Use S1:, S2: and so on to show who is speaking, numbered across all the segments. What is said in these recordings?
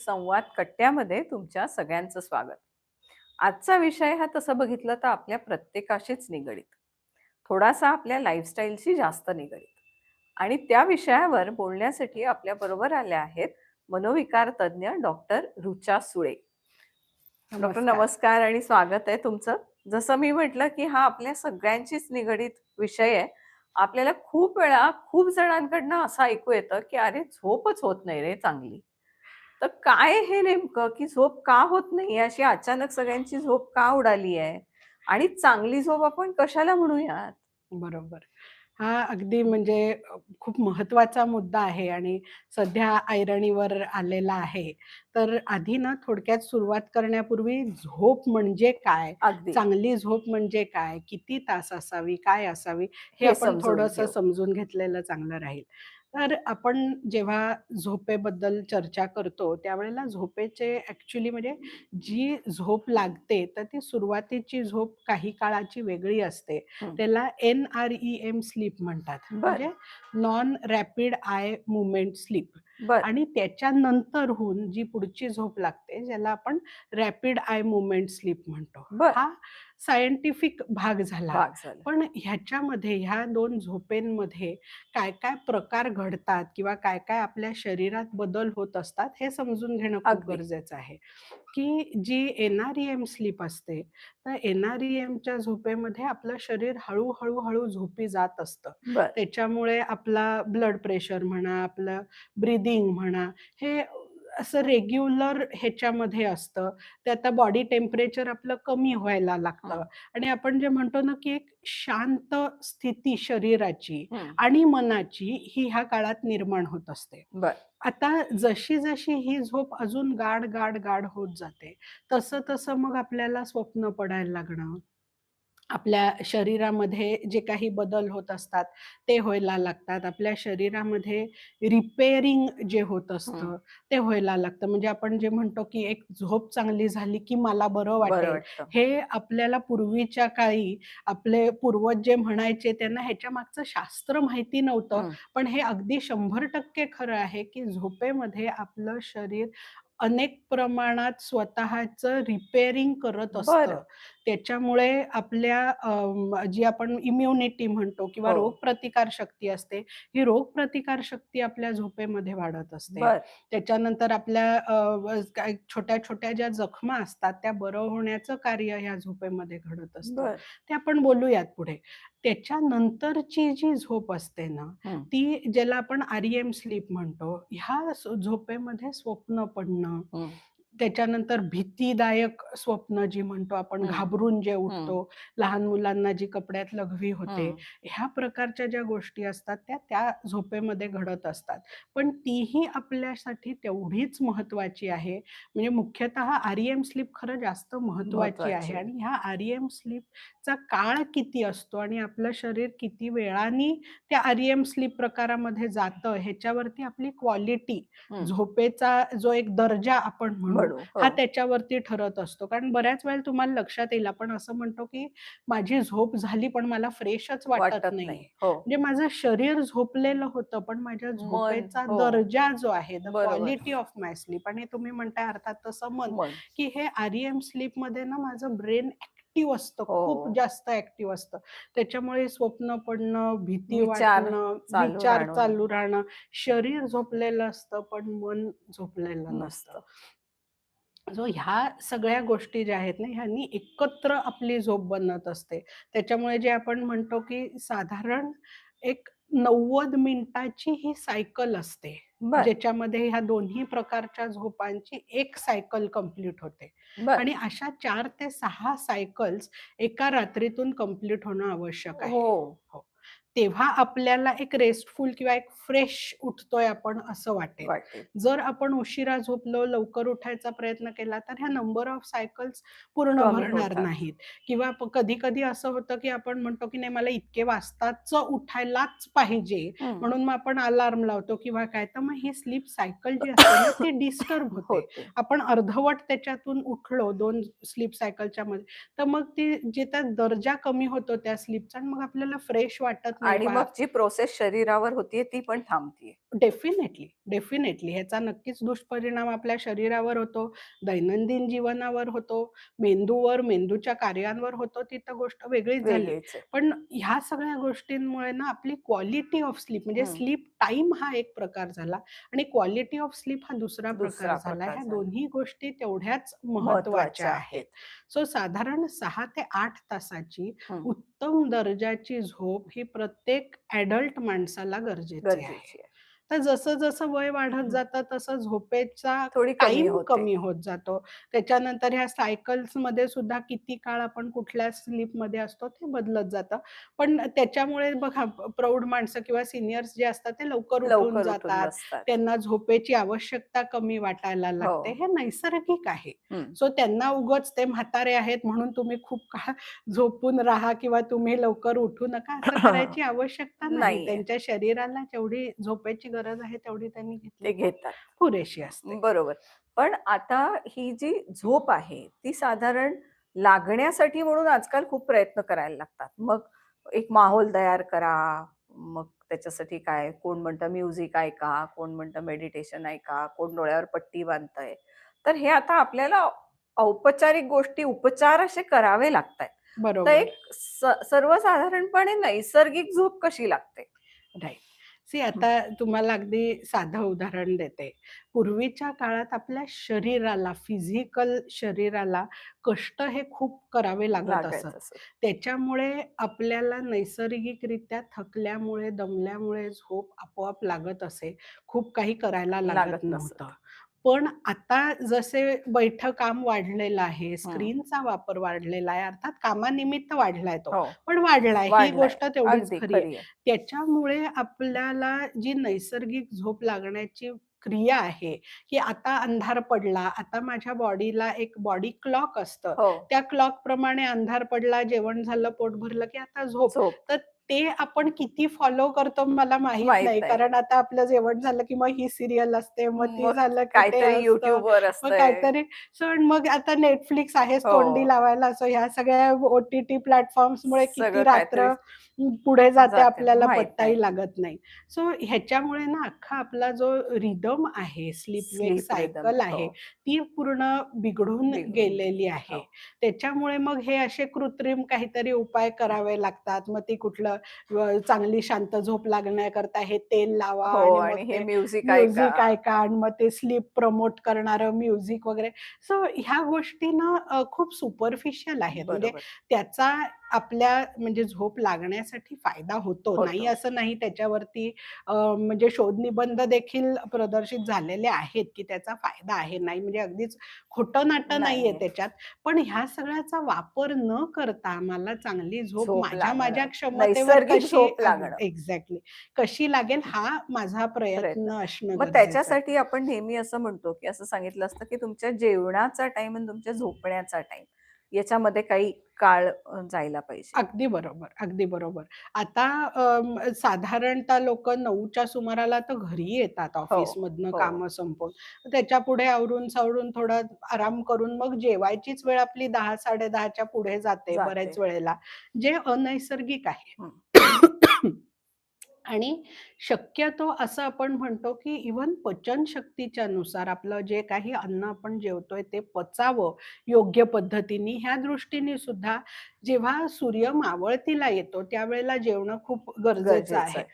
S1: संवाद कट्ट्यामध्ये तुमच्या सगळ्यांचं स्वागत. आजचा विषय हा तसं बघितलं तर आपल्या प्रत्येकाशीच निगडीत. थोडासा आपल्या लाईफस्टाईलशी जास्त निगडीत. आणि त्या विषयावर बोलण्यासाठी आपल्याबरोबर आल्या आहेत मनोविकार तज्ञ डॉक्टर रुचा सुळे. डॉक्टर
S2: नमस्कार.
S1: नमस्कार आणि स्वागत आहे तुमचं. जसं मी म्हटलं, की हा आपल्या सगळ्यांशीच निगडीत विषय आहे. आपल्याला खूप वेळा खूप जणांकडनं असं ऐकू येतं, की "अरे झोपच होत नाही रे चांगली." तर काय हे नेमकं, की झोप का होत नाही? अशी अचानक सगळ्यांची झोप का उडाली आहे? आणि चांगली झोप आपण कशाला म्हणूयात?
S2: बरोबर. हा अगदी म्हणजे खूप महत्त्वाचा मुद्दा आहे आणि सध्या ऐरणीवर आलेला आहे. तर आधी ना थोडक्यात सुरुवात करण्यापूर्वी झोप म्हणजे काय?
S1: अगदी.
S2: चांगली झोप म्हणजे काय? किती तास असावी? काय असावी? हे
S1: हे
S2: आपण
S1: समजून
S2: थोडंसं
S1: घेऊ.
S2: समजून घेतलेलं चांगलं राहील. तर आपण जेव्हा झोपेबद्दल चर्चा करतो, त्यावेळेला झोपेचे ॲक्चुअली म्हणजे जी झोप लागते, तर ती सुरुवातीची झोप काही काळाची वेगळी असते.
S1: हं.
S2: त्याला एन-आर-ई-एम स्लीप म्हणतात.
S1: बरं.
S2: म्हणजे non rapid eye movement sleep
S1: बरं.
S2: आणि त्याच्यानंतरहून जी पुढची झोप लागते, ज्याला आपण रॅपिड आय मूव्हमेंट स्लीप म्हणतो.
S1: बरं.
S2: हा सायंटिफिक भाग झाला.
S1: भाग झाला.
S2: पण ह्याच्यामध्ये ह्या 2 झोपेंमध्ये काय-काय प्रकार घडतात किंवा काय-काय आपल्या शरीरात बदल होत असतात, हे समजून घेणं खूप
S1: अगदी.
S2: गरजेचं आहे. की जी एन-आर-ई-एम स्लीप असते, तर एन-आर-ई-एमच्या झोपेमध्ये आपलं शरीर हळू-हळू, हळू झोपी जात असतं.
S1: बरं.
S2: त्याच्यामुळे आपला ब्लड प्रेशर म्हणा, आपलं ब्रीथिंग म्हणा, हे असं रेग्युलर ह्याच्यामध्ये असतं. ते आता बॉडी टेम्परेचर आपलं कमी व्हायला लागतं. आणि आपण जे म्हणतो ना, की एक शांत स्थिती शरीराची. आणि मनाची ही ह्या काळात निर्माण होत असते. आता जशी-जशी ही झोप अजून गाढ, गाढ, गाढ होत जाते, तसं-तसं मग आपल्याला स्वप्न पडायला लागणं, आपल्या शरीरामध्ये जे काही बदल होत असतात, ते व्हायला लागतात. आपल्या शरीरामध्ये रिपेअरिंग जे होत
S1: हं.
S2: असतं, ते व्हायला लागतं. म्हणजे आपण जे म्हणतो, की एक झोप चांगली झाली, की मला बरं वाटेल.
S1: वाटतं.
S2: हे आपल्याला पूर्वीच्या काळी आपले पूर्वज जे म्हणायचे, त्यांना ह्याच्यामागचं शास्त्र माहिती नव्हतं. पण हे अगदी 100% खरं आहे, की झोपेमध्ये आपलं शरीर अनेक प्रमाणात स्वतःचं रिपेअरिंग करत असतं.
S1: बरं.
S2: त्याच्यामुळे आपल्या जी आपण इम्युनिटी म्हणतो किंवा
S1: हो.
S2: रोगप्रतिकार शक्ती असते, ही रोगप्रतिकार शक्ती आपल्या झोपेमध्ये वाढत असते.
S1: बरं.
S2: त्याच्यानंतर आपल्या अ, व काय छोट्या-छोट्या ज्या जखमा असतात, त्या बरं होण्याचं कार्य ह्या झोपेमध्ये घडत असतं.
S1: बरं.
S2: ते आपण बोलूयात पुढे. त्याच्यानंतरची जी झोप असते ना. ती ज्याला आपण आर-ई-एम स्लीप म्हणतो. ह्या झोपेमध्ये स्वप्न पडणं. त्याच्यानंतर भीतीदायक स्वप्न जी म्हणतो आपण. घाबरून जे. उठतो, लहान मुलांना जी कपड्यात लघवी होते. ह्या प्रकारच्या ज्या गोष्टी असतात, त्या त्या झोपेमध्ये घडत असतात. पण तीही आपल्यासाठी तेवढीच महत्त्वाची आहे. म्हणजे मुख्यतः आर-ई-एम स्लीप खरं जास्त
S1: महत्वाची आहे.
S2: आणि ह्या आर-ई-एम स्लीपचा काळ किती असतो आणि आपलं शरीर किती वेळाने त्या आर-ई-एम स्लीप प्रकारामध्ये जातं, ह्याच्यावरती आपली क्वालिटी. झोपेचा जो एक दर्जा आपण म्हणू,
S1: म्हणू.
S2: हा
S1: हो.
S2: त्याच्यावरती ठरत असतो. कारण बऱ्याच वेळेला तुम्हाला लक्षात येईल, आपण असं म्हणतो, की माझी झोप झाली, पण मला फ्रेशच वाटत.
S1: नाही. हो.
S2: म्हणजे माझं शरीर झोपलेलं होतं, पण माझ्या. झोपेचा
S1: हो.
S2: दर्जा जो आहे, the. Quality of my sleep आणि तुम्ही म्हणताय अर्थात तसं मन. की हे आर-ई-एम स्लीपमध्ये ना माझं ब्रेन ॲक्टिव्ह असतं, खूप. जास्त ॲक्टिव्ह असतं. त्याच्यामुळे स्वप्न पडणं, भीती वाटणं, विचार. चालू राहणं, शरीर झोपलेलं असतं, पण मन झोपलेलं नसतं. सो ह्या सगळ्या गोष्टी ज्या आहेत ना, ह्यांनी एकत्र आपली झोप बनत असते. त्याच्यामुळे जे आपण म्हणतो, की साधारण एक 90 मिनिटाची ही सायकल असते,
S1: बरं.
S2: ज्याच्यामध्ये ह्या दोन्ही प्रकारच्या झोपांची एक सायकल कंप्लीट होते
S1: बरं.
S2: आणि अशा 4 ते 6 सायकल्स एका रात्रीतून कंप्लीट होणं आवश्यक आहे.
S1: हो.
S2: हो. तेव्हा आपल्याला एक रेस्टफुल किंवा एक फ्रेश उठतोय आपण असं वाटेल. जर आपण उशिरा झोपलो, लवकर उठायचा प्रयत्न केला, तर ह्या नंबर ऑफ सायकल्स पूर्ण भरणार. नाहीत किंवा प कधी-कधी असं होतं, की आपण म्हणतो, की नाही मला इतके वाजताच उठायलाच पाहिजे. म्हणून मग आपण अलार्म लावतो किंवा काय. तर मग ही स्लीप सायकल जी असते ना, ती डिस्टर्ब होते. आपण अर्धवट त्याच्यातून उठलो 2 स्लीप सायकलच्या मध्ये, तर मग ती जे त्या दर्जा कमी होतो त्या स्लीपचा आणि मग आपल्याला फ्रेश वाटत
S1: आणि मग जी प्रोसेस शरीरावर होतीये ती पण थांबतीये.
S2: डेफिनेटली, डेफिनेटली ह्याचा नक्कीच दुष्परिणाम आपल्या शरीरावर होतो, दैनंदिन जीवनावर होतो, मेंदूवर, मेंदूच्या कार्यांवर होतो, ती तर गोष्ट वेगळीच झाली.
S1: वेगळीच आहे.
S2: पण ह्या सगळ्या गोष्टींमुळे ना आपली क्वालिटी ऑफ स्लीप म्हणजे. स्लीप टाईम हा एक प्रकार झाला आणि क्वालिटी ऑफ स्लीप हा दुसरा प्रकार झाला.
S1: प्रकार
S2: ह्या
S1: झाला.
S2: दोन्ही गोष्टी तेवढ्याच महत्त्वाच्या आहेत.
S1: आहेत.
S2: सो साधारण 6 ते 8 तासाची
S1: हं.
S2: उत्तम दर्जाची झोप ही प्रत्येक प्रत्येक ॲडल्ट माणसाला गरजेची आहे. तर जसं-जसं वय वाढत
S1: हं.
S2: जातं तसं झोपेचा
S1: थोडी कमी होते.
S2: कमी होत जातो. त्याच्यानंतर ह्या सायकल्समध्ये सुद्धा किती काळ आपण कुठल्या स्लीपमध्ये असतो ते बदलत जातं. पण त्याच्यामुळे बघा प्रौढ माणसं किंवा सीनियर्स जे असतात ते लवकर उठून
S1: लवकर उठून
S2: जातात.
S1: बसतात.
S2: त्यांना झोपेची आवश्यकता कमी वाटायला लागते.
S1: हो.
S2: हे नैसर्गिक आहे.
S1: हं.
S2: सो त्यांना उगाच ते म्हातारे आहेत म्हणून तुम्ही खूप काळ झोपून राहा किंवा तुम्ही लवकर उठू नका असं करायची आवश्यकता नाही.
S1: नाहीये.
S2: त्यांच्या शरीराला जेवढी झोपेची गरज आहे तेवढी त्यांनी घेतली
S1: घेतात.
S2: पुरेशी असते.
S1: बरोबर. पण आता ही जी झोप आहे ती साधारण लागण्यासाठी म्हणून आजकाल खूप प्रयत्न करायला लागतात. मग एक माहोल तयार करा. मग त्याच्यासाठी काय कोण म्हणतं म्युझिक ऐका, कोण म्हणतं मेडिटेशन ऐका, कोण डोळ्यावर पट्टी बांधतंय. तर हे आता आपल्याला औपचारिक गोष्टी, उपचार असे करावे लागतायत. तर
S2: बरोबर.
S1: एक सर्वसाधारणपणे नैसर्गिक झोप कशी लागते?
S2: राइट. सी. आता तुम्हाला अगदी साधं उदाहरण देते. पूर्वीच्या काळात आपल्या शरीराला, फिजिकल शरीराला कष्ट हे खूप करावे लागत
S1: लागायचं
S2: असत.
S1: असं.
S2: त्याच्यामुळे आपल्याला नैसर्गिकरित्या थकल्यामुळे, दमल्यामुळे झोप आपोआप लागत असे. खूप काही करायला लागत
S1: लागत नसत.
S2: पण आता जसे बैठं काम वाढलेलं आहे. स्क्रीनचा वापर वाढलेला आहे, अर्थात कामानिमित्त वाढलाय तो.
S1: हो.
S2: पण वाढलाय ही. गोष्ट तेवढीच खरी आहे. त्याच्यामुळे आपल्याला जी नैसर्गिक झोप लागण्याची क्रिया आहे, की आता अंधार पडला, आता माझ्या बॉडीला एक बॉडी क्लॉक असतं.
S1: हो.
S2: त्या क्लॉकप्रमाणे अंधार पडला, जेवण झालं, पोट भरलं, की आता झोप.
S1: झोप.
S2: तर ते आपण किती फॉलो करतो मला माहीत
S1: माहीत
S2: नाही.
S1: नाही.
S2: कारण आता आपलं जेवण झालं, की मग ही सीरियल असते, मग ती
S1: मग
S2: झालं, की ते
S1: काहीतरी
S2: असतं.
S1: YouTubeवर
S2: मग
S1: असतंय.
S2: काहीतरी सो मग आता आहेच तोंडी
S1: हो.
S2: लावायला. सो ह्या सगळ्या ओ-टी-टी प्लॅटफॉर्म्समुळे किती
S1: सगळं
S2: रात्र पुढे जाते आपल्याला पत्ताही. लागत नाही. सो ह्याच्यामुळे ना अख्खा आपला जो रिदम आहे, स्लीप. सायकल आहे,
S1: हो.
S2: ती पूर्ण बिघडून गेलेली आहे.
S1: हो.
S2: त्याच्यामुळे मग हे असे कृत्रिम काहीतरी उपाय करावे लागतात. मग ती कुठलं चांगली शांत झोप लागण्याकरता हे तेल लावा
S1: हो
S2: आणि
S1: हे म्युझिक
S2: म्युझिक
S1: ऐका.
S2: आणि मग ते स्लीप प्रमोट करणारं म्युझिक वगैरे. सो ह्या गोष्टी ना खूप सुपरफिशियल आहेत. म्हणजे. त्याचा आपल्या म्हणजे झोप लागण्यासाठी फायदा होतो. नाही. असं नाही त्याच्यावरती म्हणजे शोधनिबंध देखील प्रदर्शित झालेले आहेत, की त्याचा फायदा आहे. नाही म्हणजे अगदीच खोटं-नाटं नाहीये
S1: नाहीये.
S2: त्याच्यात. पण ह्या सगळ्याचा वापर न करता मला चांगली झोप माझ्या माझ्या. क्षमतेवर कशी. एक्झॅक्टली कशी लागेल हा माझा
S1: प्रयत्न.
S2: असणं
S1: मग. त्याच्यासाठी आपण नेहमी असं म्हणतो, की असं सांगितलं असतं, की तुमच्या जेवणाचा टाईम आणि तुमच्या झोपण्याचा टाईम याच्यामध्ये काही काळ जायला पाहिजे.
S2: अगदी बरोबर, अगदी बरोबर. आता साधारणतः लोकं 9च्या सुमाराला तर घरी येतात
S1: हो,
S2: ऑफिसमधनं
S1: हो.
S2: कामं संपवून. त्याच्यापुढे आवरून-सावरून थोडा आराम करून मग जेवायचीच वेळ आपली 10, 10:30च्या पुढे जाते
S1: जाते.
S2: बऱ्याच वेळेला, जे अनैसर्गिक आहे. आणि शक्यतो असं आपण म्हणतो, की इव्हन पचनशक्तीच्या नुसार आपलं जे काही अन्न आपण जेवतोय ते पचावं योग्य पद्धतीने, ह्या दृष्टीने सुद्धा जेव्हा सूर्य मावळतीला येतो त्यावेळेला जेवणं खूप गरजेचं. आहे.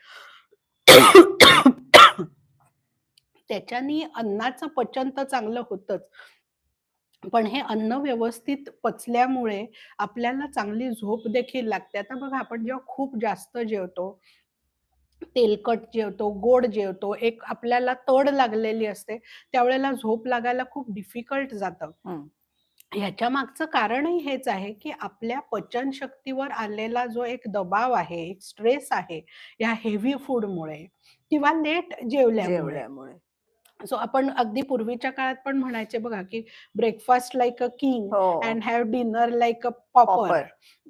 S2: त्याच्यानी अन्नाचं पचन तर चांगलं होतंच. पण हे अन्न व्यवस्थित पचल्यामुळे आपल्याला चांगली झोप देखील लागते. आता बघा आपण जेव्हा खूप जास्त जेवतो, तेलकट जेवतो, गोड जेवतो, एक आपल्याला तड लागलेली असते, त्यावेळेला झोप लागायला खूप डिफिकल्ट जातं.
S1: हं.
S2: ह्याच्या मागचं कारणही हेच आहे, की आपल्या पचनशक्तीवर आलेला जो एक दबाव आहे, एक स्ट्रेस आहे, या हेवी फूडमुळे किंवा लेट जेवल्यामुळे. सो आपण अगदी पूर्वीच्या काळात पण म्हणायचे बघा, की ब्रेकफास्ट लाइक अ किंग
S1: हो.
S2: And have dinner like a pauper.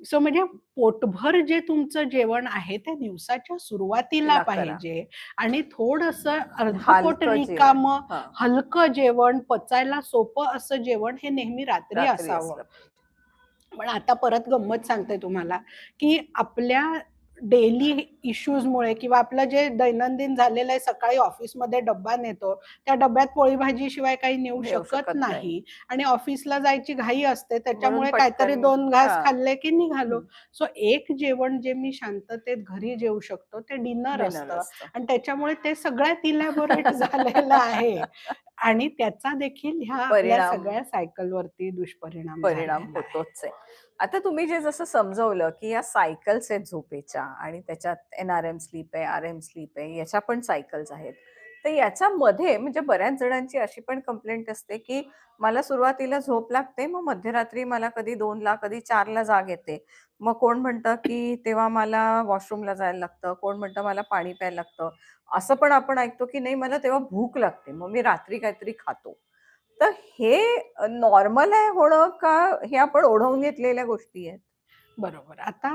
S2: So म्हणजे पोटभर जे तुमचं जेवण आहे ते दिवसाच्या सुरुवातीला
S1: तिला करा.
S2: पाहिजे आणि थोडंसं अर्धपोट
S1: हलकं जेवण.
S2: रिकामं,
S1: हां.
S2: हलकं जेवण, पचायला सोपं असं जेवण हे नेहमी रात्री
S1: रात्री
S2: असावं.
S1: असलं.
S2: पण आता परत गंमत सांगते तुम्हाला, की आपल्या डेली इश्यूजमुळे किंवा आपलं जे दैनंदिन झालेलं आहे सकाळी ऑफिसमध्ये डब्बा नेतो त्या डब्यात पोळी भाजी शिवाय काही नेऊ शकत
S1: नाही.
S2: आणि ऑफिसला जायची घाई असते त्याच्यामुळे काहीतरी दोन घास. खाल्ले की निघालो. सो एक जेवण जे मी शांततेत घरी जेवू शकतो ते डिनर असतं. आणि त्याच्यामुळे ते सगळ्यात इलॅबोरेट झालेलं आहे आणि त्याचा देखील ह्या सगळ्या सायकलवरती दुष्परिणाम
S1: परिणाम. होतोच आहे आता तुम्ही जे जसं समजवलं की या सायकल्स आहेत झोपेच्या आणि त्याच्यात एन आर एम स्लीप आहे आर एम स्लीप आहे याच्या पण सायकल्स आहेत. तर याच्यामध्ये म्हणजे बऱ्याच जणांची अशी पण कंप्लेंट असते की मला सुरुवातीला झोप लागते मग मध्यरात्री मला कधी दोनला कधी चारला जाग येते. मग कोण म्हणतं की तेव्हा मला वॉशरूमला जायला लागतं कोण म्हणतं मला पाणी प्यायला लागतं. असं पण आपण ऐकतो की नाही मला तेव्हा भूक लागते मग मी रात्री काहीतरी खातो. तर हे नॉर्मल आहे होणं का हे आपण ओढवून घेतलेल्या गोष्टी आहेत?
S2: बरोबर आता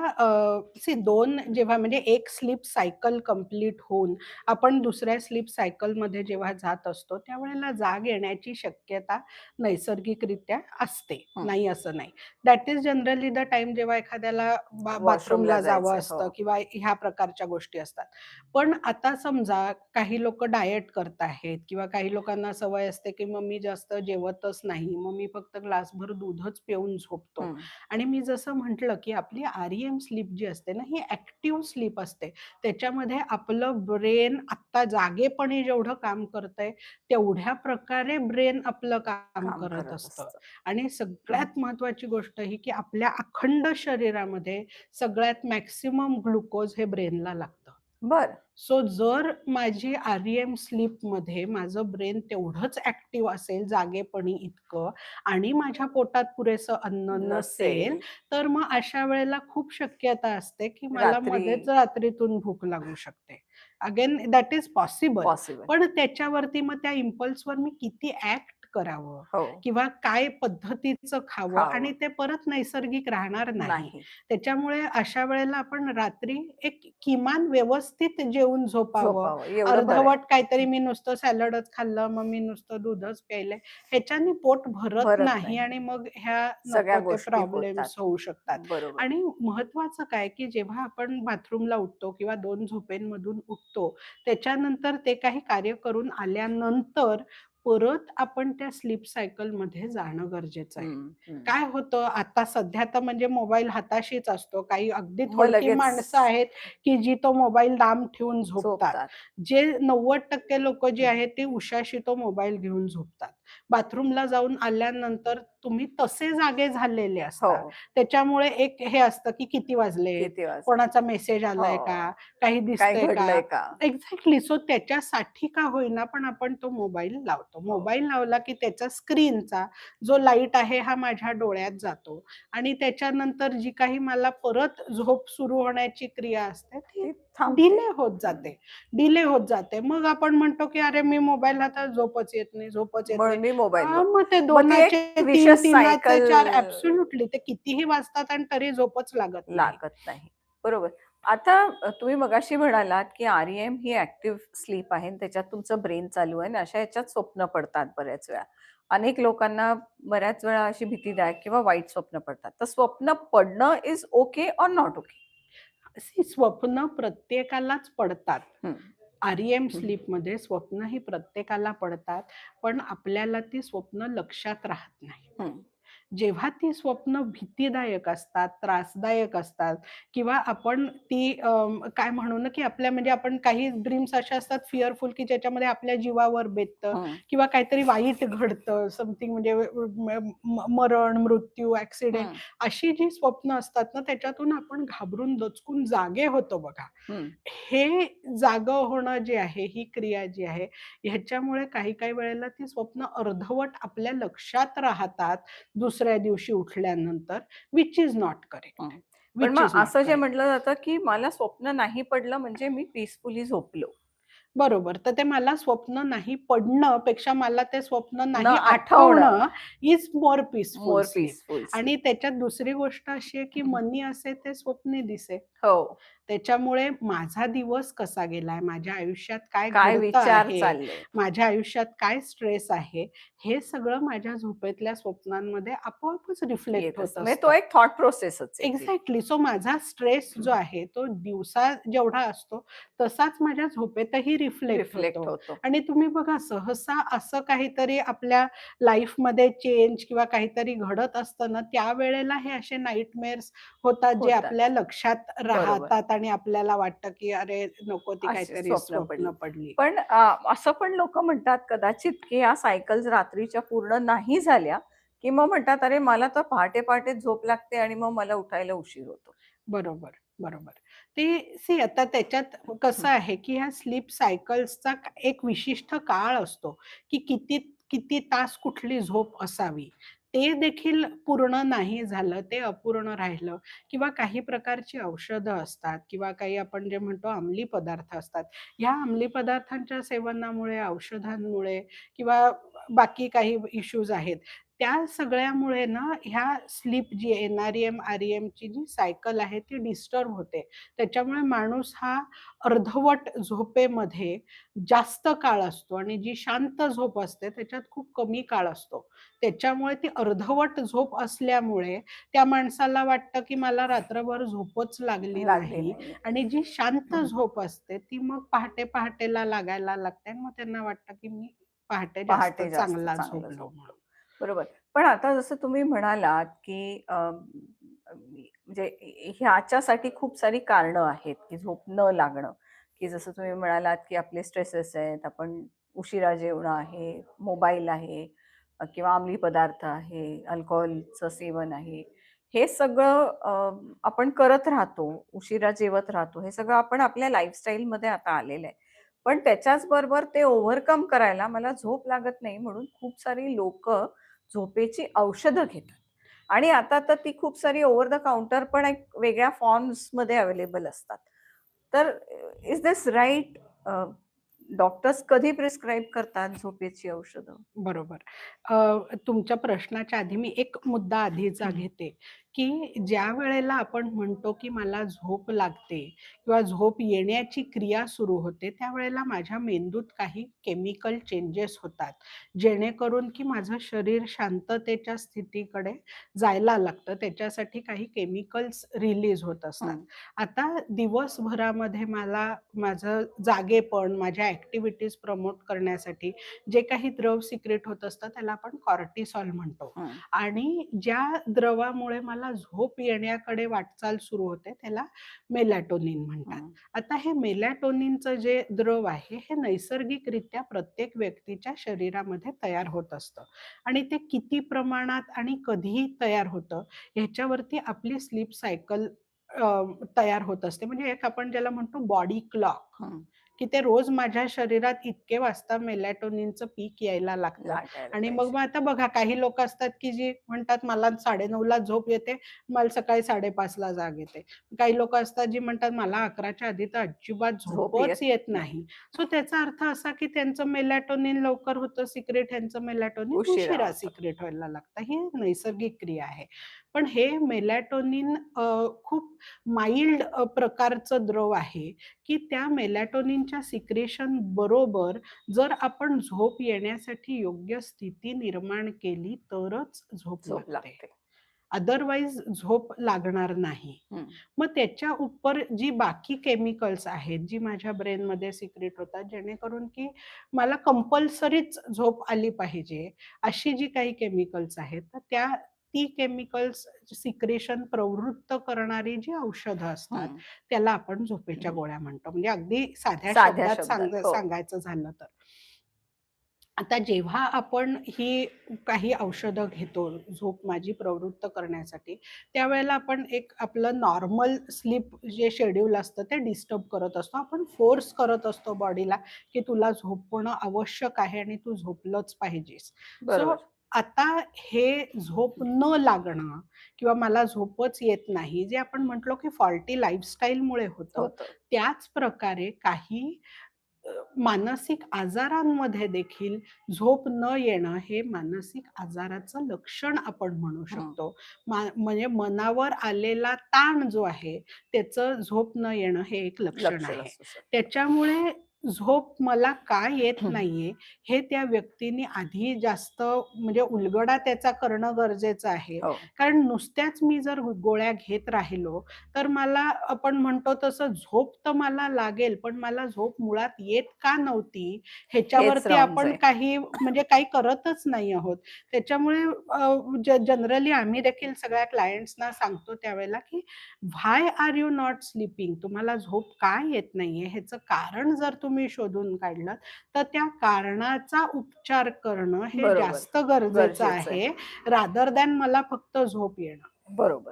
S2: सी दोन जेव्हा म्हणजे एक स्लीप सायकल कंप्लीट होऊन आपण दुसऱ्या स्लीप सायकलमध्ये जेव्हा जात असतो त्यावेळेला जाग येण्याची शक्यता नैसर्गिकरित्या असते
S1: हं.
S2: नाही असं नाही that is generally the time जेव्हा एखाद्याला बा-
S1: Washroom
S2: बाथरूमला
S1: ला
S2: जावं
S1: जायचंय,
S2: असतं
S1: हो.
S2: किंवा ह्या प्रकारच्या गोष्टी असतात पण आता समजा काही लोक डाएट करत आहेत किंवा काही लोकांना सवय असते की मग मी जास्त जेवतच नाही मग मी फक्त ग्लासभर दूधच पिऊन झोपतो. आणि मी जसं म्हटलं की आपली आर एम स्लीप जी असते ना ही ऍक्टिव्ह स्लीप असते. त्याच्यामध्ये आपलं ब्रेन आत्ता जागेपणी जेवढं काम करतंय तेवढ्या प्रकारे ब्रेन आपलं काम करत असतं. आणि सगळ्यात महत्वाची गोष्ट ही की आपल्या अखंड शरीरामध्ये सगळ्यात मॅक्सिमम ग्लुकोज हे ब्रेनला लागतं.
S1: बर.
S2: सो जर माझी आर एम स्लीपमध्ये माझं ब्रेन तेवढंच ऍक्टिव्ह असेल जागेपणी इतकं आणि माझ्या पोटात पुरेसं अन्न नसेल तर मग अशा वेळेला खूप शक्यता असते की मला
S1: रात्री-
S2: मध्येच रात्रीतून भूक लागू शकते. Again that is possible
S1: possible
S2: पण त्याच्यावरती मग त्या इम्पल्सवर मी किती ऍक्ट करावं
S1: हो.
S2: किंवा काय पद्धतीचं खावं. आणि ते परत नैसर्गिक राहणार नाही. त्याच्यामुळे अशा वेळेला आपण रात्री एक किमान व्यवस्थित जेवून झोपावं. अर्धवट काहीतरी मी नुसतं सॅलडच खाल्लं मग मी नुसतं दूधच प्यायले. ह्याच्याने पोट भरत नाही. आणि मग ह्या
S1: सगळ्या
S2: प्रॉब्लेम्स. होऊ शकतात. आणि महत्वाचं काय की जेव्हा आपण बाथरूमला उठतो किंवा दोन झोपेंमधून उठतो त्याच्यानंतर ते काही कार्य करून आल्यानंतर परत आपण त्या स्लीप सायकलमध्ये जाणं गरजेचं आहे. काय होतं आता सध्या तर म्हणजे मोबाईल हाताशीच असतो. काही अगदी थोडकी
S1: लगेच.
S2: माणसं आहेत की जी तो मोबाईल लांब ठेवून झोपतात. जे नव्वद टक्के लोक जे आहेत ते उशाशी तो मोबाईल घेऊन झोपतात. बाथरूमला जाऊन आल्यानंतर तुम्ही तसे जागे झालेले
S1: हो.
S2: असतात त्याच्यामुळे एक हे असतं की किती वाजले? कोणाचा मेसेज आलाय
S1: हो.
S2: का? काही दिसतंय का? एक्झॅक्टली सो त्याच्यासाठी का होईना पण आपण तो मोबाईल लावतो. मोबाईल लावला की त्याचा स्क्रीनचा जो लाइट आहे हा माझ्या डोळ्यात जातो. आणि त्याच्यानंतर जी काही मला परत झोप सुरू होण्याची क्रिया असते ती. डिले होत जाते. डिले होत जाते. मग आपण म्हणतो की अरे मी मोबाईल आता झोपच येत नाही झोपच येत नाही.
S1: मी मोबाईल
S2: मग ते दोनाचे चार ऍब्सोल्युटली ते कितीही वाजतात आणि तरी झोपच लागत नाही.
S1: लागत नाही. बरोबर. आता तुम्ही मगाशी म्हणालात की आर एम ही ऍक्टिव्ह स्लीप आहे त्याच्यात तुमचं ब्रेन चालू आहे आणि अशा याच्यात स्वप्न पडतात बऱ्याच वेळा. अनेक लोकांना बऱ्याच वेळा अशी भीतीदायक किंवा वाईट स्वप्न पडतात. तर स्वप्न पडणं is okay or not okay
S2: See, स्वप्न प्रत्येकालाच पडतात.
S1: हम्म.
S2: आरईएम स्लीपमध्ये स्वप्न ही. प्रत्येकाला पडतात पण आपल्याला ती स्वप्न लक्षात राहत नाही. जेव्हा ती स्वप्न भीतीदायक असतात त्रासदायक असतात किंवा आपण ती काय म्हणू ना की आपल्या म्हणजे आपण काही ड्रीम्स अशा असतात फिअरफुल की ज्याच्यामध्ये आपल्या जीवावर बेततं किंवा काहीतरी वाईट घडतं समथिंग म्हणजे मरण मृत्यू ऍक्सिडेंट अशी जी स्वप्न असतात ना त्याच्यातून आपण घाबरून दचकून जागे होतो बघा. हे. जाग होणं जे आहे ही क्रिया जी आहे ह्याच्यामुळे काही काही वेळेला ती स्वप्न अर्धवट आपल्या लक्षात राहतात. दुसऱ्या दिवशी उठल्यानंतर विच इज नॉट करेक्ट
S1: पण मग असं जे म्हटलं जातं की मला स्वप्न नाही पडलं म्हणजे मी पीसफुली झोपलो.
S2: बरोबर. तर ते मला स्वप्न नाही पडणं पेक्षा मला ते स्वप्न नाही
S1: आठवणं.
S2: Is more peaceful
S1: more. Peaceful
S2: आणि त्याच्यात दुसरी गोष्ट अशी आहे, की. मनी असे ते स्वप्नी दिसे.
S1: हो.
S2: त्याच्यामुळे माझा दिवस कसा गेलाय, माझ्या आयुष्यात काय
S1: काय विचार.
S2: माझ्या आयुष्यात काय स्ट्रेस आहे, हे सगळं माझ्या झोपेतल्या स्वप्नांमध्ये आपोआपच रिफ्लेक्ट होत
S1: असतं. म्हणजे. तो एक थॉट प्रोसेसच.
S2: एक्झॅक्टली. सो माझा स्ट्रेस जो आहे तो दिवसा जेवढा असतो, तसाच माझ्या झोपेतही रिफ्लेक्ट
S1: रिफ्लेक्ट
S2: होतो.
S1: होतो.
S2: आणि तुम्ही बघा सहसा असं काहीतरी आपल्या लाईफमध्ये चेंज किंवा काहीतरी घडत असतं ना, त्यावेळेला हे असे नाईटमेअर्स होतात, जे
S1: होतात.
S2: आपल्या लक्षात. राहतात आणि आपल्याला वाटतं, की अरे नको ती काहीतरी
S1: स्वप्न
S2: स्वप्न
S1: पडली.
S2: पडली.
S1: पण अ, असं पण लोकं म्हणतात कदाचित, की ह्या सायकल्स रात्रीच्या पूर्ण नाही झाल्या, की मग म्हणतात, "अरे मला तर पहाटे-पहाटे झोप लागते आणि मग मला उठायला उशीर होतो."
S2: बरोबर, बरोबर. ते सी आता त्याच्यात कसं. आहे, की ह्या स्लीप सायकल्सचा एक विशिष्ट काळ असतो, की किती किती तास कुठली झोप असावी. ते देखील पूर्ण नाही झालं, ते अपूर्ण राहिलं किंवा काही प्रकारची औषधं असतात किंवा काही आपण जे म्हणतो अंमली पदार्थ असतात. ह्या अंमली पदार्थांच्या सेवनामुळे, औषधांमुळे किंवा बाकी काही इश्यूज आहेत. त्या सगळ्यामुळे ना ह्या स्लीप जी एन-आर-ई-एम, आर-ई-एमची जी सायकल आहे ती डिस्टर्ब होते. त्याच्यामुळे माणूस हा अर्धवट झोपेमध्ये जास्त काळ असतो आणि जी शांत झोप असते त्याच्यात खूप कमी काळ असतो. त्याच्यामुळे ती अर्धवट झोप असल्यामुळे त्या माणसाला वाटतं, की मला रात्रभर झोपच लागली नाही. आणि जी शांत. झोप असते ती मग पहाटे-पहाटेला लागायला लागते आणि मग त्यांना वाटतं, की मी पहाटे
S1: पहाटे जास्त
S2: चांगला
S1: चांगलं
S2: झोपलो
S1: झोपलो.
S2: म्हणून.
S1: बरोबर. पण आता जसं तुम्ही म्हणालात, की म्हणजे ह्याच्यासाठी खूप सारी कारणं आहेत, की झोप न लागणं, की जसं तुम्ही म्हणालात, की आपले स्ट्रेसेस आहेत, आपण उशिरा जेवणं आहे, मोबाईल आहे अ, किंवा अंमली पदार्थ आहे, अल्कोहलचं सेवन आहे. हे सगळं आपण करत राहतो, उशिरा जेवत राहतो. हे सगळं आपण आपल्या लाईफस्टाईलमध्ये आता आलेलं आहे. पण त्याच्याच बरोबर ते ओव्हरकम करायला मला झोप लागत नाही म्हणून खूप सारी लोकं झोपेची औषधं घेतात. आणि आता तर ती खूप सारी ओव्हर द काउंटर पण एक वेगळ्या फॉर्म्समध्ये अवेलेबल असतात. तर is this right? Uh, doctors कधी प्रिस्क्राईब करतात झोपेची औषधं?
S2: बरोबर. तुमच्या प्रश्नाच्या आधी मी एक मुद्दा आधीचा. घेते, की ज्यावेळेला आपण म्हणतो, की मला झोप लागते किंवा झोप येण्याची क्रिया सुरू होते, त्यावेळेला माझ्या मेंदूत काही केमिकल चेंजेस होतात. जेणेकरून की माझं शरीर शांततेच्या स्थितीकडे जायला लागतं. त्याच्यासाठी काही केमिकल्स रिलीज होत असतात.
S1: हं.
S2: आता दिवसभरामध्ये मला माझं जागेपण, माझ्या ॲक्टिव्हिटीज प्रमोट करण्यासाठी जे काही द्रव सिक्रेट होत असतं त्याला आपण कॉर्टिसॉल म्हणतो. आणि ज्या द्रवामुळे मला झोप येण्याकडे वाटचाल सुरू होते त्याला मेलॅटोनिन म्हणतात.
S1: हं.
S2: आता हे मेलॅटोनिनचं जे द्रव आहे हे नैसर्गिकरित्या प्रत्येक व्यक्तीच्या शरीरामध्ये तयार होत असतं. आणि ते किती प्रमाणात आणि कधीही तयार होतं ह्याच्यावरती आपली स्लीप सायकल तयार होत असते. म्हणजे एक आपण ज्याला म्हणतो बॉडी क्लॉक. की ते रोज माझ्या शरीरात इतके वाजता मेलॅटोनिनचं पीक यायला लागतं. आणि मग. मग आता बघा काही लोकं असतात, की जी म्हणतात मला 9:30ला झोप येते, मला सकाळी 5:30ला जाग येते. काही लोकं असतात जी म्हणतात मला 11च्या आधी तर अजिबात
S1: झोप
S2: झोपच
S1: येत नाही.
S2: सो त्याचा अर्थ असा, की त्यांचं मेलॅटोनिन लवकर होतं सिक्रेट, ह्यांचं मेलॅटोनिन
S1: उशिरा.
S2: सिक्रेट व्हायला लागतं. ही नैसर्गिक क्रिया आहे. पण हे मेलॅटोनिन खूप माईल्ड अ, प्रकारचं द्रव आहे, की त्या मेलॅटोनिनच्या सिक्रेशन बरोबर जर आपण झोप येण्यासाठी योग्य स्थिती निर्माण केली तरच झोप
S1: झोप
S2: लागते. अदरवाईज झोप लागणार नाही. मग त्याच्या उपर जी बाकी केमिकल्स आहेत, जी माझ्या ब्रेनमध्ये सिक्रेट होतात, जेणेकरून की मला कंपल्सरीच झोप आली पाहिजे, अशी जी काही केमिकल्स आहेत, तर त्या ती केमिकल्स सिक्रेशन प्रवृत्त करणारी जी औषधं असतात. त्याला आपण झोपेच्या. गोळ्या म्हणतो. म्हणजे अगदी साध्या
S1: साध्या
S2: शब्दात
S1: हो.
S2: सांगायचं झालं तर. आता जेव्हा आपण ही काही औषधं घेतो, झोप माझी प्रवृत्त करण्यासाठी, त्यावेळेला आपण एक आपलं नॉर्मल स्लीप जे शेड्यूल असतं ते डिस्टर्ब करत असतो. आपण फोर्स करत असतो बॉडीला, की तुला झोपणं आवश्यक आहे आणि तू झोपलंच पाहिजेस. आता हे झोप न लागणं किंवा मला झोपच येत नाही, जे आपण म्हटलो, की फॉल्टी लाईफस्टाईलमुळे होतं.
S1: होतं.
S2: त्याच प्रकारे काही अ, मानसिक आजारांमध्ये देखील झोप न येणं हे मानसिक आजाराचं लक्षण आपण म्हणू
S1: हं.
S2: शकतो. मा म्हणजे मनावर आलेला ताण जो आहे, त्याचं झोप न येणं हे एक लक्षण
S1: लक्षण
S2: आहे.
S1: असू शकतं.
S2: त्याच्यामुळे झोप मला का येत. नाहीये, हे त्या व्यक्तीने आधी जास्त म्हणजे उलगडा त्याचा करणं गरजेचं आहे.
S1: हो.
S2: कारण नुसत्याच मी जर गोळ्या घेत राहिलो, तर मला आपण म्हणतो तसं झोप तर मला लागेल, पण मला झोप मुळात येत का नव्हती, ह्याच्यावरती आपण. काही म्हणजे काही करतच नाही आहोत. त्याच्यामुळे जनरली आम्ही देखील सगळ्या क्लायंट्सना सांगतो त्यावेळेला, की why are you not sleeping? तुम्हाला झोप का येत नाहीये? ह्याचं कारण जर तुम्ही शोधून काढलंत, तर त्या कारणाचा उपचार करणं हे. जास्त गरजेचं.
S1: आहे,
S2: रादर दॅन मला फक्त झोप येणं.
S1: बरोबर.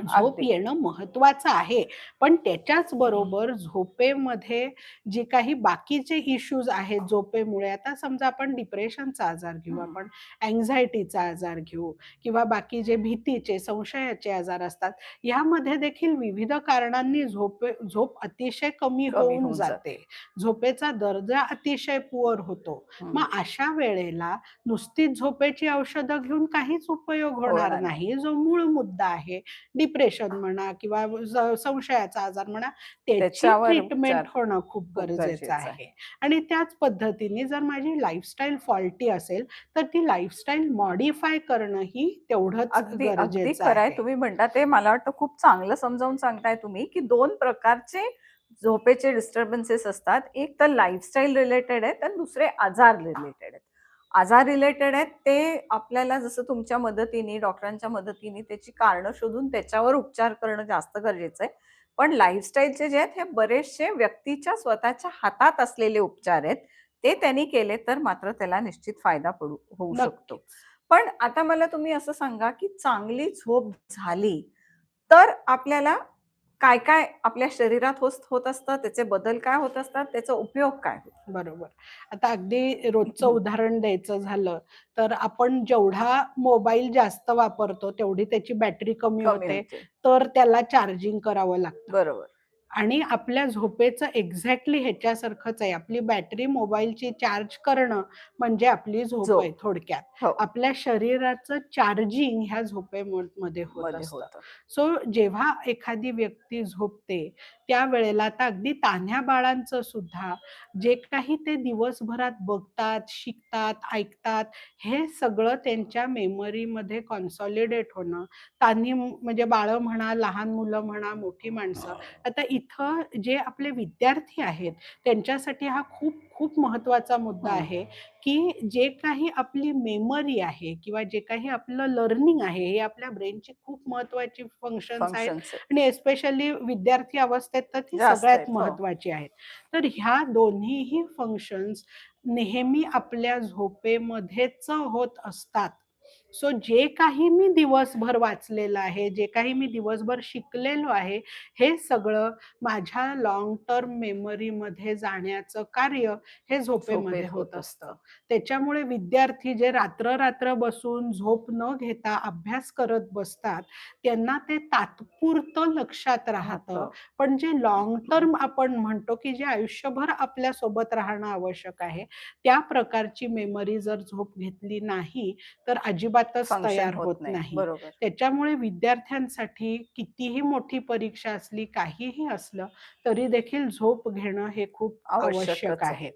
S2: झोप. येणं महत्वाचं आहे. पण त्याच्याच बरोबर झोपेमध्ये जे काही बाकीचे इश्यूज आहेत झोपेमुळे, आता समजा आपण डिप्रेशनचा आजार घेऊ. आपण अँक्झायटीचा आजार घेऊ किंवा बाकी जे भीतीचे, संशयाचे आजार असतात, ह्यामध्ये देखील विविध कारणांनी झोप झोप अतिशय कमी होऊन
S1: जाते.
S2: झोपेचा दर्जा अतिशय पुअर होतो. मग अशा वेळेला नुसतीच झोपेची औषधं घेऊन काहीच उपयोग होणार.
S1: नाही.
S2: जो मूळ मुद्दा आहे, डिप्रेशन म्हणा किंवा संशयाचा आजार म्हणा, त्याची
S1: त्याच्यावर
S2: ट्रीटमेंट होणं खूप गरजेचं
S1: आहे.
S2: आणि त्याच पद्धतीने जर माझी लाईफस्टाईल फॉल्टी असेल, तर ती लाईफस्टाईल मॉडिफाय करणंही तेवढंच
S1: अगदी, अगदी
S2: गरजेचं
S1: आहे. तुम्ही म्हणता ते मला वाटतं खूप चांगलं समजावून सांगताय तुम्ही, की 2 प्रकारचे झोपेचे डिस्टर्बन्सेस असतात. एक तर लाईफस्टाईल रिलेटेड आहेत आणि दुसरे आजार रिलेटेड आहेत. आजार रिलेटेड आहेत ते आपल्याला जसं तुमच्या मदतीने, डॉक्टरांच्या मदतीने त्याची कारणं शोधून त्याच्यावर उपचार करणं जास्त गरजेचं आहे. पण लाईफस्टाईलचे जे आहेत हे बरेचसे व्यक्तीच्या स्वतःच्या हातात असलेले उपचार आहेत. ते त्यांनी केले तर मात्र त्याला निश्चित फायदा पडू होऊ शकतो. पण आता मला तुम्ही असं सांगा, की चांगली झोप झाली, तर आपल्याला काय-काय आपल्या शरीरात होत असतं, त्याचे बदल काय होत असतात, त्याचा उपयोग काय होतो?
S2: बरोबर. आता अगदी रोजचं. उदाहरण द्यायचं झालं, तर आपण जेवढा मोबाईल जास्त वापरतो, तेवढी त्याची बॅटरी कमी होते. तर त्याला चार्जिंग करावं लागतं.
S1: बरोबर.
S2: आणि आपल्या झोपेचं एक्झॅक्टली ह्याच्यासारखंच आहे. आपली बॅटरी मोबाईलची चार्ज करणं म्हणजे आपली झोप
S1: झोप.
S2: आहे थोडक्यात.
S1: हो.
S2: आपल्या शरीराचं चार्जिंग ह्या झोपेमध्ये होत
S1: मध्ये
S2: असतं.
S1: होतं.
S2: सो जेव्हा एखादी व्यक्ती झोपते, त्यावेळेला आता अगदी तान्ह्या बाळांचं सुद्धा जे काही ते दिवसभरात बघतात, शिकतात, ऐकतात, हे सगळं त्यांच्या मेमरीमध्ये कन्सॉलिडेट होणं, तान्ही म्हणजे बाळं म्हणा, लहान मुलं म्हणा, मोठी माणसं. आता इथं जे आपले विद्यार्थी आहेत, त्यांच्यासाठी हा खूप खूप महत्त्वाचा मुद्दा
S1: हं.
S2: आहे, की जे काही आपली मेमरी आहे किंवा जे काही आपलं लर्निंग आहे, हे आपल्या ब्रेनची खूप महत्वाची फंक्शन्स आहेत. आणि एस्पेशली विद्यार्थी अवस्थेत तर ती
S1: जास्त
S2: सगळ्यात.
S1: हो.
S2: महत्वाची आहेत. तर ह्या दोन्हीही फंक्शन्स नेहमी आपल्या झोपेमध्येच होत असतात. सो जे काही मी दिवसभर वाचलेलं आहे, जे काही मी दिवसभर शिकलेलो आहे, हे सगळं माझ्या लाँग टर्म मेमरीमध्ये जाण्याचं कार्य हे झोपेमध्ये होत असतं. त्याच्यामुळे विद्यार्थी जे रात्र-रात्र बसून झोप न घेता अभ्यास करत बसतात, त्यांना ते तात्पुरतं लक्षात राहतं. पण जे लाँग टर्म आपण म्हणतो, की जे आयुष्यभर आपल्यासोबत राहणं आवश्यक आहे, त्या प्रकारची मेमरी जर झोप घेतली नाही, तर अजिबातच
S1: फंक्शन
S2: तयार
S1: होत नाही.
S2: त्याच्यामुळे विद्यार्थ्यांसाठी कितीही मोठी परीक्षा असली, काहीही असलं, तरी देखील झोप घेणं हे खूप आवश्यक
S1: आहे.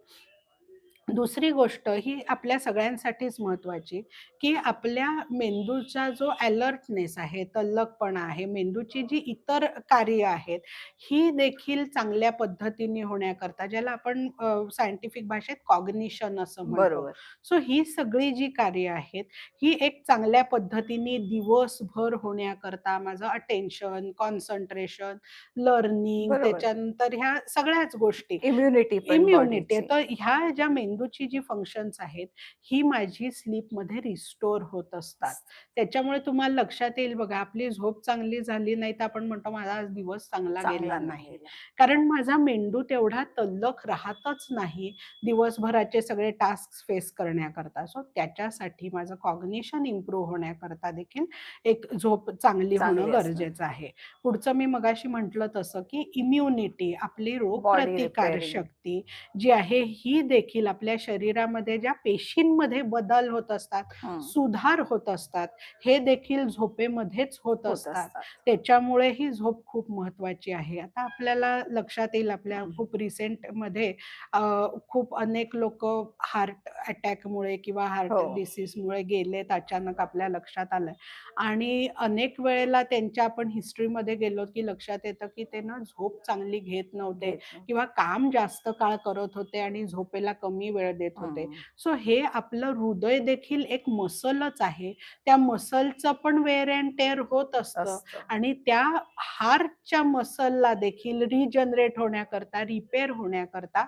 S2: दुसरी गोष्ट ही आपल्या सगळ्यांसाठीच महत्वाची, की आपल्या मेंदूचा जो अलर्टनेस आहे, तल्लखपणा आहे, मेंदूची जी इतर कार्य आहेत, ही देखील चांगल्या पद्धतीने होण्याकरता ज्याला आपण सायंटिफिक भाषेत कॉग्निशन असं म्हणतो.
S1: बरोबर.
S2: सो ही सगळी जी कार्य आहेत, ही एक चांगल्या पद्धतीने दिवसभर होण्याकरता माझं अटेन्शन, कॉन्सन्ट्रेशन, लर्निंग. त्याच्यानंतर ह्या सगळ्याच गोष्टी
S1: इम्युनिटी
S2: इम्युनिटी. तर ह्या ज्या मेंदू मेंदूची जी फंक्शन्स आहेत, ही माझी स्लीपमध्ये रिस्टोअर होत असतात. त्याच्यामुळे तुम्हाला लक्षात येईल बघा, आपली झोप चांगली झाली नाही, तर आपण म्हणतो माझा आज दिवस चांगला गेला नाही. कारण माझा मेंदू तेवढा तल्लख राहतच नाही दिवसभराचे सगळे टास्क फेस करण्याकरता. सो त्याच्यासाठी माझं कॉग्निशन इम्प्रूव्ह होण्याकरता देखील एक झोप चांगली होणं. गरजेचं आहे. पुढचं मी मगाशी म्हटलं तसं, की इम्युनिटी आपली
S1: बॉडी
S2: रोगप्रतिकार
S1: रिपेअरिंग.
S2: शक्ती जी आहे, ही देखील आपल्या शरीरामध्ये ज्या पेशींमध्ये बदल होत असतात. सुधार होत असतात, हे देखील झोपेमध्येच होत असतात. त्याच्यामुळे ही झोप खूप महत्त्वाची आहे. आता आपल्याला लक्षात येईल आपल्या. खूप रिसेंटमध्ये अ, खूप अनेक लोकं हार्ट अटॅकमुळे किंवा हार्ट
S1: हो.
S2: डिसीजमुळे गेलेत अचानक आपल्या लक्षात आलंय आणि अनेक वेळेला त्यांच्या आपण हिस्ट्रीमध्ये गेलो, की लक्षात येतं, की ते ना झोप चांगली घेत नव्हते. किंवा काम जास्त काळ करत होते आणि झोपेला कमी वेळ देत होते. सो हे आपलं हृदय देखील एक मसलच आहे. त्या मसलचं पण वेअर एंड टेअर होत असतं. आणि त्या हार्टच्या मसलला देखील रिजनरेट होण्याकरता, रिपेअर होण्याकरता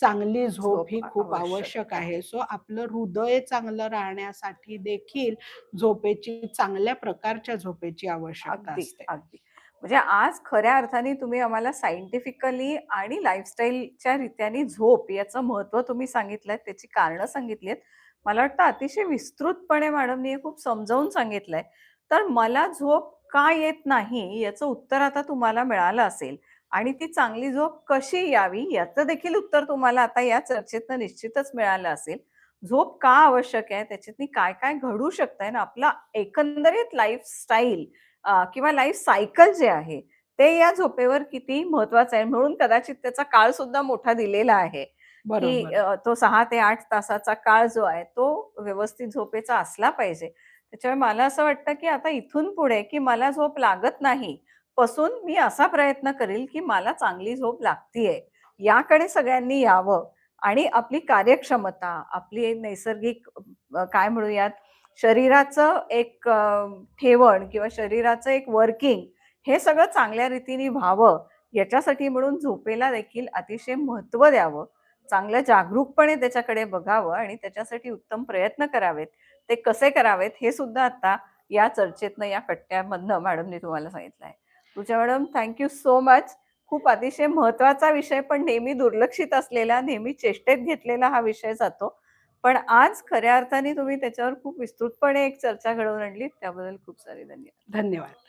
S2: चांगली झोप ही खूप
S1: आवश्यक आहे.
S2: सो आपलं हृदय चांगलं राहण्यासाठी देखील झोपेची चांगल्या प्रकारच्या झोपेची आवश्यकता असते.
S1: म्हणजे आज खऱ्या अर्थाने तुम्ही आम्हाला सायंटिफिकली आणि लाईफस्टाईलच्या रीत्याने झोप याचं महत्त्व तुम्ही सांगितलंय, त्याची कारणं सांगितलीत. मला वाटतं अतिशय विस्तृतपणे मॅडमनी हे खूप समजावून सांगितलंय. तर मला झोप का येत नाही याचं उत्तर आता तुम्हाला मिळालं असेल आणि ती चांगली झोप कशी यावी याचं देखील उत्तर तुम्हाला आता या चर्चेतनं निश्चितच मिळालं असेल. झोप का आवश्यक आहे, त्याच्यातनी काय-काय घडू शकतंय ना आपला एकंदरीत लाईफस्टाईल किंवा लाईफ सायकल जे आहे, ते या झोपेवर किती महत्त्वाचं आहे. म्हणून कदाचित त्याचा काळ सुद्धा मोठा दिलेला आहे, की तो 6 ते 8 तासाचा काळ जो आहे, तो व्यवस्थित झोपेचा असला पाहिजे. त्याच्यामुळे मला असं वाटतं, की आता इथून पुढे, की मला झोप लागत नाही, पासून मी असा प्रयत्न करेल, की मला चांगली झोप लागतीये. याकडे सगळ्यांनी यावं आणि आपली कार्यक्षमता, आपली नैसर्गिक काय म्हणूयात, शरीराचं एक ठेवण किंवा शरीराचं एक वर्किंग हे सगळं चांगल्या रीतीने व्हावं, याच्यासाठी म्हणून झोपेला देखील अतिशय महत्त्व द्यावं. चांगलं जागरूकपणे त्याच्याकडे बघावं आणि त्याच्यासाठी उत्तम प्रयत्न करावेत. ते कसे करावेत हे सुद्धा आता या चर्चेतनं, या कट्ट्यामधनं मॅडमने तुम्हाला सांगितलं आहे. तुझ्या madam thank you so much. खूप अतिशय महत्त्वाचा विषय, पण नेहमी दुर्लक्षित असलेला, नेहमी चेष्टेत घेतलेला हा विषय जातो. पण आज खऱ्या अर्थाने तुम्ही त्याच्यावर खूप विस्तृतपणे एक चर्चा घडवून आणलीत. त्याबद्दल खूप सारे धन्यवाद.
S2: धन्यवाद.